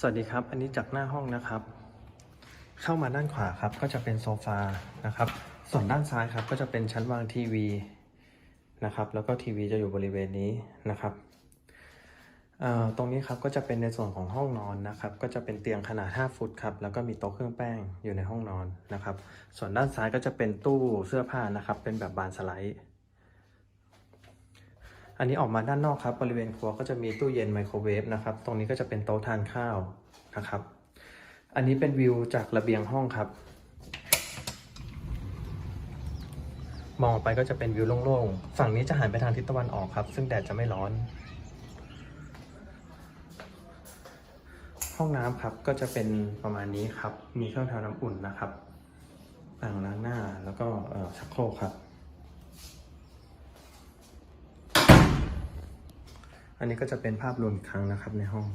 สวัสดีครับ อันนี้จากหน้าห้องนะครับ เข้ามาด้านขวาครับ ก็จะเป็นโซฟานะครับ ส่วนด้านซ้ายครับ ก็จะเป็นชั้นวางทีวีนะครับ แล้วก็ทีวีจะอยู่บริเวณนี้นะครับ ตรงนี้ครับก็จะเป็นในส่วนของห้องนอนนะครับ ก็จะเป็นเตียงขนาด 5 ฟุตครับ แล้วก็มีโต๊ะเครื่องแป้งอยู่ในห้องนอนนะครับ ส่วนด้านซ้ายก็จะเป็นตู้เสื้อผ้านะครับ เป็นแบบบานสไลด์ อันนี้ออกมาด้านนอกครับ บริเวณครัวก็จะมีตู้เย็นไมโครเวฟนะครับ ตรงนี้ก็จะเป็นโต๊ะทานข้าวนะครับ อันนี้เป็นวิวจากระเบียงห้องครับ มองออกไปก็จะเป็นวิวโล่งๆ ฝั่งนี้จะหันไปทางทิศตะวันออกครับ ซึ่งแดดจะไม่ร้อน ห้องน้ำครับก็จะเป็นประมาณนี้ครับ มีเครื่องทำน้ำอุ่นนะครับอ่างล้างหน้าแล้วก็ชักโครกครับ อันนี้ก็จะเป็นภาพรวมอีกครั้งนะครับในห้อง